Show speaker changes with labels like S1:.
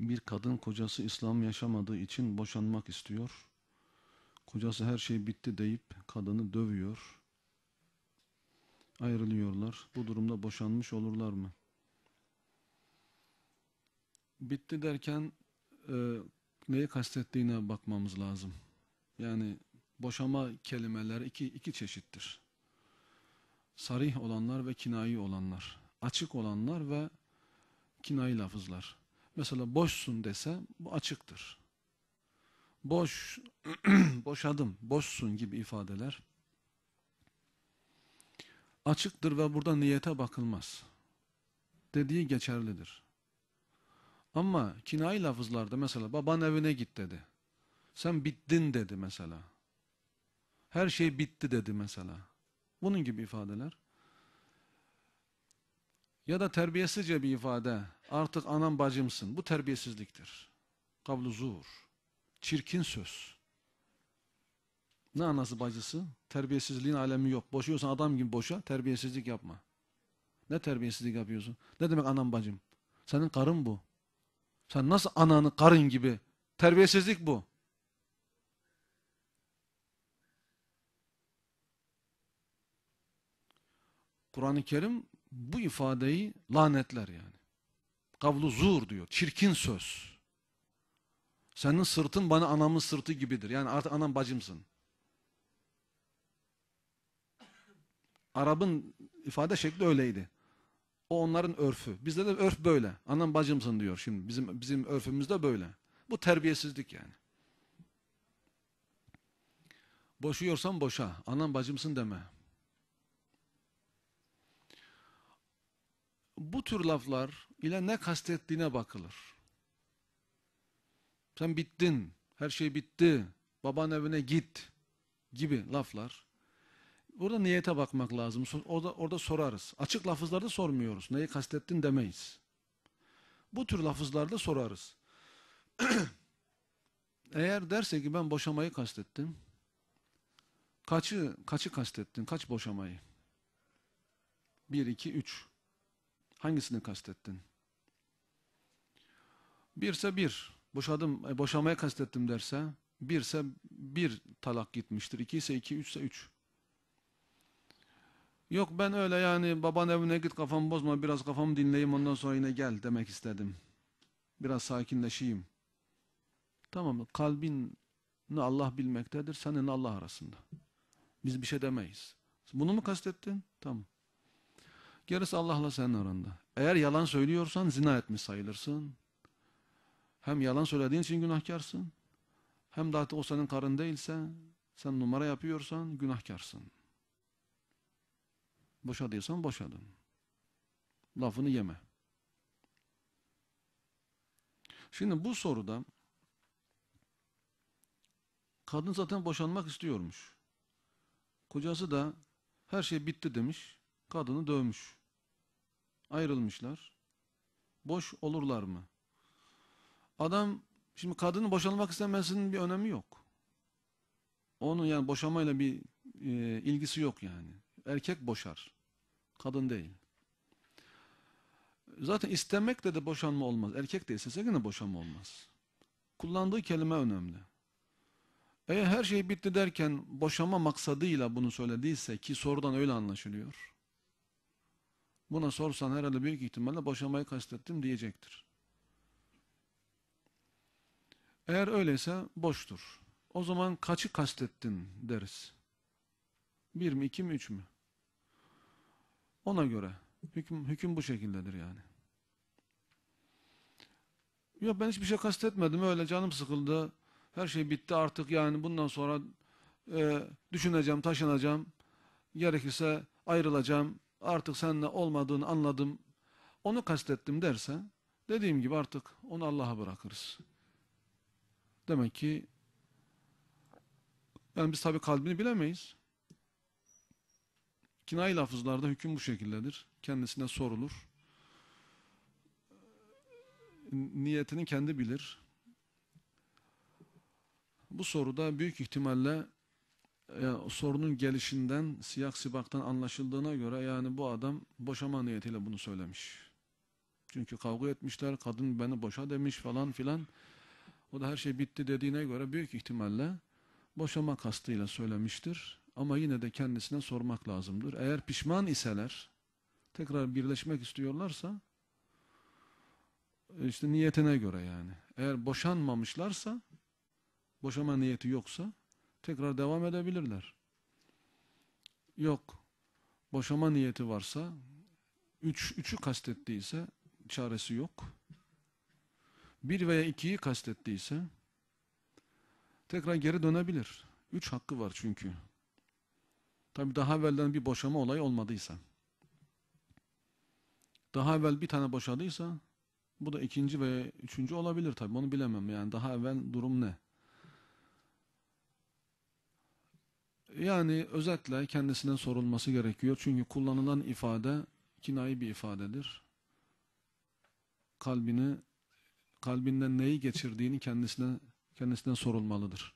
S1: Bir kadın kocası İslam yaşamadığı için boşanmak istiyor. Kocası her şey bitti deyip kadını dövüyor. Ayrılıyorlar. Bu durumda boşanmış olurlar mı? Bitti derken e, neyi kastettiğine bakmamız lazım. Yani boşama kelimeleri iki, iki çeşittir. Sarih olanlar ve kinayi olanlar. Açık olanlar ve kinayi lafızlar. Mesela boşsun dese bu açıktır. Boş, boşadım, boşsun gibi ifadeler açıktır ve burada niyete bakılmaz. Dediği geçerlidir. Ama kinayi lafızlarda mesela baban evine git dedi. Sen bittin dedi mesela. Her şey bitti dedi mesela. Bunun gibi ifadeler. Ya da terbiyesizce bir ifade. Artık anam bacımsın. Bu terbiyesizliktir. Kavlu zuhur. Çirkin söz. Ne anası bacısı? Terbiyesizliğin alemi yok. Boşuyorsan adam gibi boşa, terbiyesizlik yapma. Ne terbiyesizlik yapıyorsun? Ne demek anam bacım? Senin karın bu. Sen nasıl ananı karın gibi? Terbiyesizlik bu. Kur'an-ı Kerim bu ifadeyi lanetler yani. Kavlu zur diyor. Çirkin söz. Senin sırtın bana anamın sırtı gibidir. Yani artık anam bacımsın. Arap'ın ifade şekli öyleydi. O onların örfü. Bizde de örf böyle. Anam bacımsın diyor şimdi. Bizim bizim örfümüzde böyle. Bu terbiyesizlik yani. Boşuyorsan boşa. Anam bacımsın deme. Bu tür laflar ile ne kastettiğine bakılır. Sen bittin, her şey bitti, baban evine git gibi laflar. Burada niyete bakmak lazım. Orada, orada sorarız. Açık lafızlarda sormuyoruz. Neyi kastettin demeyiz. Bu tür lafızlarda sorarız. Eğer derse ki ben boşamayı kastettim. Kaçı, kaçı kastettin? Kaç boşamayı? Bir, iki, üç. Hangisini kastettin? Birse bir. Boşadım, e, boşamaya kastettim derse, birse bir talak gitmiştir. İki ise iki, üçse üç. Yok ben öyle yani baban evine git kafamı bozma biraz kafamı dinleyeyim ondan sonra yine gel demek istedim. Biraz sakinleşeyim. Tamam kalbin Allah bilmektedir senin Allah arasında. Biz bir şey demeyiz. Bunu mu kastettin? Tamam. Gerisi Allah'la senin aranda. Eğer yalan söylüyorsan zina etmiş sayılırsın. Hem yalan söylediğin için günahkarsın. Hem de o senin karın değilse sen numara yapıyorsan günahkarsın. Boşadıysan boşadın. Lafını yeme. Şimdi bu soruda kadın zaten boşanmak istiyormuş. Kocası da her şey bitti demiş. Kadını dövmüş. Ayrılmışlar. Boş olurlar mı? Adam şimdi kadının boşanmak istemesinin bir önemi yok. Onun yani boşamayla bir e, ilgisi yok yani. Erkek boşar. Kadın değil. Zaten istemekle de boşanma olmaz. Erkek de istese yine boşanma olmaz. Kullandığı kelime önemli. Eğer her şey bitti derken boşanma maksadıyla bunu söylediyse ki sorudan öyle anlaşılıyor. Buna sorsan herhalde büyük ihtimalle boşamayı kastettim diyecektir. Eğer öyleyse boştur. O zaman kaçı kastettin deriz. Bir mi, iki mi, üç mü? Ona göre. Hüküm, hüküm bu şekildedir yani. Yok ben hiçbir şey kastetmedim. Öyle canım sıkıldı. Her şey bitti artık yani bundan sonra e, düşüneceğim, taşınacağım. Gerekirse ayrılacağım. Artık seninle olmadığını anladım. Onu kastettim derse dediğim gibi artık onu Allah'a bırakırız. Demek ki yani biz tabi kalbini bilemeyiz. Kinayi lafızlarda hüküm bu şekildedir. Kendisine sorulur. Niyetini kendi bilir. Bu soruda büyük ihtimalle yani sorunun gelişinden, siyah sibaktan anlaşıldığına göre yani bu adam boşama niyetiyle bunu söylemiş. Çünkü kavga etmişler, kadın beni boşa demiş falan filan. O da her şey bitti dediğine göre büyük ihtimalle boşama kastıyla söylemiştir. Ama yine de kendisine sormak lazımdır. Eğer pişman iseler, tekrar birleşmek istiyorlarsa, işte niyetine göre yani. Eğer boşanmamışlarsa, boşama niyeti yoksa, tekrar devam edebilirler. Yok, boşama niyeti varsa, üç, üçü kastettiyse çaresi yok. Bir veya ikiyi kastettiyse, tekrar geri dönebilir. Üç hakkı var çünkü. Tabi daha evvelden bir boşama olayı olmadıysa. Daha evvel bir tane boşadıysa bu da ikinci ve üçüncü olabilir tabi onu bilemem yani daha evvel durum ne? Yani özetle kendisine sorulması gerekiyor çünkü kullanılan ifade kinayi bir ifadedir. Kalbini kalbinden neyi geçirdiğini kendisine kendisine sorulmalıdır.